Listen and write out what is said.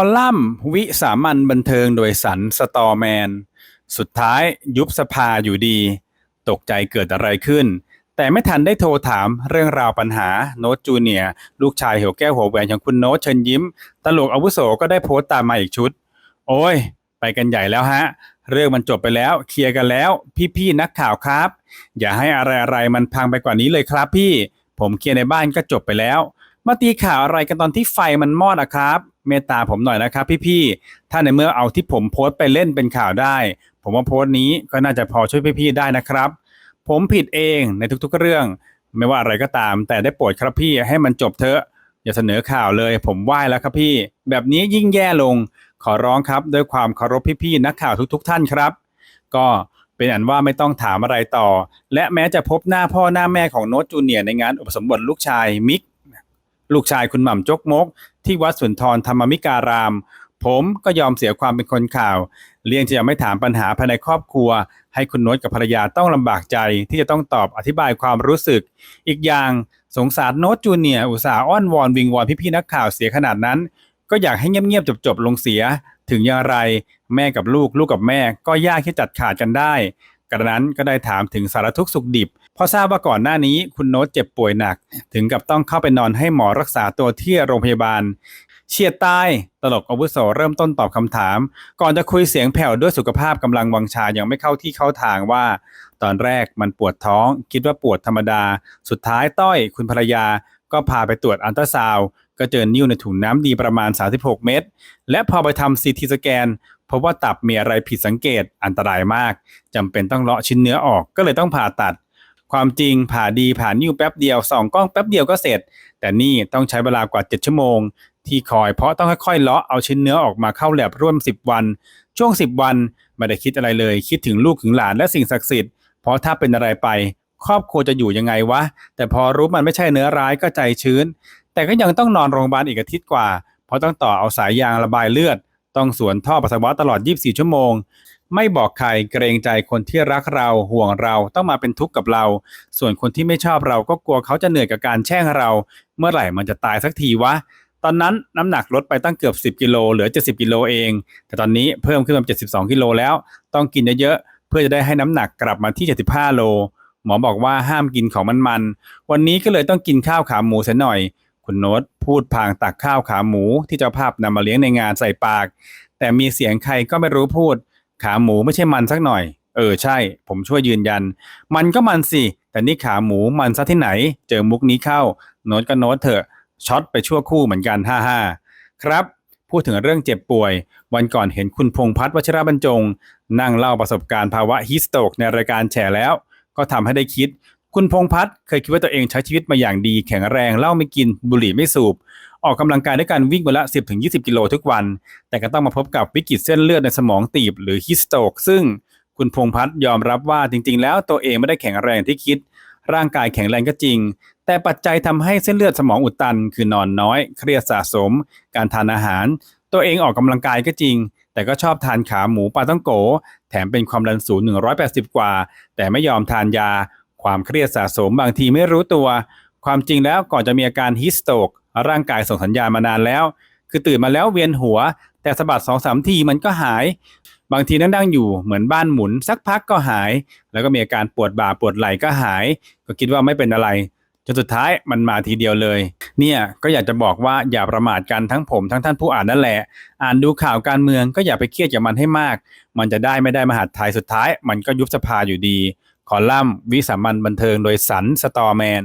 อลัมน์วิสามันบันเทิงโดยสันสตอแมน สุดท้ายยุบสภาอยู่ดี ตกใจเกิดอะไรขึ้น แต่ไม่ทันได้โทรถามเรื่องราวปัญหาโน้ตจูเนียลูกชายหัวแก้วหัวแหวนของคุณโน้ตเชิญยิ้ม ตลกอาวุโสก็ได้โพสต์ตามมาอีกชุด โอ้ย ไปกันใหญ่แล้วฮะ เรื่องมันจบไปแล้ว เคลียร์กันแล้ว พี่ๆนักข่าวครับ อย่าให้อะไรอะไรๆมันพังไปกว่านี้เลยครับพี่ ผมเคลียร์ในบ้านก็จบไปแล้ว มาตีข่าวอะไรกันตอนที่ไฟมันมอดอะครับ เมตตาผมหน่อยนะครับ พี่ๆ ถ้าในเมื่อเอาที่ผมโพสต์ไปเล่นเป็นข่าวได้ ผมว่าโพสต์นี้ก็น่าจะพอช่วยพี่ๆ ได้นะครับ ผมผิดเองในทุกๆ เรื่อง ไม่ว่าอะไรก็ตาม แต่ได้โปรดครับพี่ให้มันจบเถอะ อย่าเสนอข่าวเลย ผมไหว้แล้วครับพี่ แบบนี้ยิ่งแย่ลง ขอร้องครับ ด้วยความเคารพพี่ๆ นักข่าวทุก ๆ ท่านครับ ก็เป็นอันว่าไม่ต้องถามอะไรต่อ และแม้จะพบหน้าพ่อหน้าแม่ของโน้ตจูเนียร์ในงานอุปสมบทลูกชายมิก ลูกชายคุณหม่ำจกมก ที่วัดสุนทรธรรมมิการาม ผมก็ยอมเสียความเป็นคนข่าว เลี่ยงจะยังไม่ถามปัญหาภายในครอบครัว ให้คุณโน้ตกับภรรยาต้องลำบากใจที่จะต้องตอบอธิบายความรู้สึก อีกอย่างสงสารโน้ตจูเนียอุตส่าห์อ้อนวอนวิงวอนพี่ๆนักข่าวเสียขนาดนั้น ก็อยากให้เงียบๆจบๆลงเสีย ถึงอย่างไรแม่กับลูกลูกกับแม่ก็ยากที่จัดขาดกันได้กระนั้นก็ได้ถามถึงสารทุกข์สุขดิบ พราะทราบว่าก่อนหน้านี้คุณโน้ตเจ็บป่วยหนัก ถึงกับต้องเข้าไปนอนให้หมอรักษาตัวที่โรงพยาบาล เฉียดตายตลกอาวุโสเริ่มต้นตอบคำถาม ก่อนจะคุยเสียงแผ่วด้วยสุขภาพกำลังวังชายังไม่เข้าที่เข้าทางว่า ตอนแรกมันปวดท้อง คิดว่าปวดธรรมดา สุดท้ายต้อยคุณภรรยา ก็พาไปตรวจอัลตราซาวก็เจอนิ้วในถุงน้ำดีประมาณ 36 เม็ดและพอไปทำซีทีสแกนพบว่าตับมีอะไรผิดสังเกตอันตรายมากจำเป็นต้องเลาะชิ้นเนื้อออกก็เลยต้องผ่าตัด ความจริงผ่าดีผ่านิ้วแป๊บเดียวส่องกล้องแป๊บเดียวก็เสร็จ แต่นี่ต้องใช้เวลากว่า 7 ชั่วโมง ที่คอยเพราะต้องค่อยๆเลาะเอาชิ้นเนื้อออกมาเข้าแลบร่วม 10 วัน ช่วง 10 วันไม่ได้คิดอะไรเลย คิดถึงลูกถึงหลานและสิ่งศักดิ์สิทธิ์เพราะถ้าเป็นอะไรไป ครอบครัวจะอยู่ยังไงวะ แต่พอรู้มันไม่ใช่เนื้อร้ายก็ใจชื้น แต่ก็ยังต้องนอนโรงพยาบาลอีกอาทิตย์กว่า เพราะต้องต่อเอาสายยางระบายเลือด ต้องสวนท่อปัสสาวะตลอด 24 ชั่วโมง ไม่บอกใครเกรงใจคนที่รักเราห่วงเราต้องมาเป็นทุกข์กับเรา ส่วนคนที่ไม่ชอบเราก็กลัวเขาจะเหนื่อยกับการแช่งเรา เมื่อไหร่มันจะตายสักทีวะ ตอนนั้นน้ำหนักลดไปตั้งเกือบ 10 กิโลเหลือ 70 กิโลเอง แต่ตอนนี้เพิ่มขึ้นมา72 กิโลแล้ว ต้องกินเยอะๆเพื่อจะได้ให้น้ำหนักกลับมาที่ 75 โล หมอบอกว่าห้ามกินของมันๆวันนี้ก็เลยต้องกินข้าวขาหมูเสียหน่อย คุณโน้ตพูดพางตักข้าวขาหมูที่เจ้าภาพนำมาเลี้ยงในงานใส่ปาก แต่มีเสียงใครก็ไม่รู้พูด ขาหมูไม่ใช่มันสักหน่อย เออใช่ ผมช่วยยืนยัน มันก็มันสิ แต่นี่ขาหมูมันซะที่ไหน เจอมุกนี้เข้า โน้ตก็โน้ตเถอะ ช็อตไปชั่วคู่เหมือนกันฮ่าฮ่าครับ พูดถึงเรื่องเจ็บป่วย วันก่อนเห็นคุณพงพัฒน์วชิระบรรจง นั่งเล่าประสบการณ์ภาวะฮิสโตกในรายการแฉแล้ว ก็ทำให้ได้คิด คุณพงพัฒน์เคยคิดว่าตัวเองใช้ชีวิตมาอย่างดีแข็งแรงเหล้าไม่กินบุหรี่ไม่สูบ ออกกำลังกายด้วยการวิ่งวันละ 10-20 กิโลทุกวัน แต่ก็ต้องมาพบกับวิกฤตเส้นเลือดในสมองตีบหรือฮิสโตกซึ่งคุณพงพัฒน์ยอมรับว่าจริง ๆ แล้วตัวเองไม่ได้แข็งแรงที่คิด ร่างกายแข็งแรงก็จริง แต่ปัจจัยทำให้เส้นเลือดสมองอุดตัน คือนอนน้อย เครียดสะสม การทานอาหาร ตัวเองออกกำลังกายก็จริง แต่ก็ชอบทานขาหมูปลาต้องโก แถมเป็นความดันสูง 180 กว่า แต่ไม่ยอมทานยา ความเครียดสะสมบางทีไม่รู้ตัว ความจริงแล้วก่อนจะมีอาการฮิสโตก ร่างกายส่งสัญญาณมานานแล้ว คือตื่นมาแล้วเวียนหัว แต่สะบัดสองสามทีมันก็หาย บางทีนั่งนั่งๆอยู่เหมือนบ้านหมุน สักพักก็หาย แล้วก็มีอาการปวดบ่าปวดไหล่ก็หาย ก็คิดว่าไม่เป็นอะไรจนสุดท้ายมันมาทีเดียวเลย เนี่ยก็อยากจะบอกว่าอย่าประมาทกันทั้งผมทั้งท่านผู้อ่านนั่นแหละ อ่านดูข่าวการเมืองก็อย่าไปเครียดกับมันให้มาก มันจะได้ไม่ได้มหาดไทยสุดท้าย มันก็ยุบสภาอยู่ดี คอลัมน์วิสามันบันเทิงโดยสันสตอแมน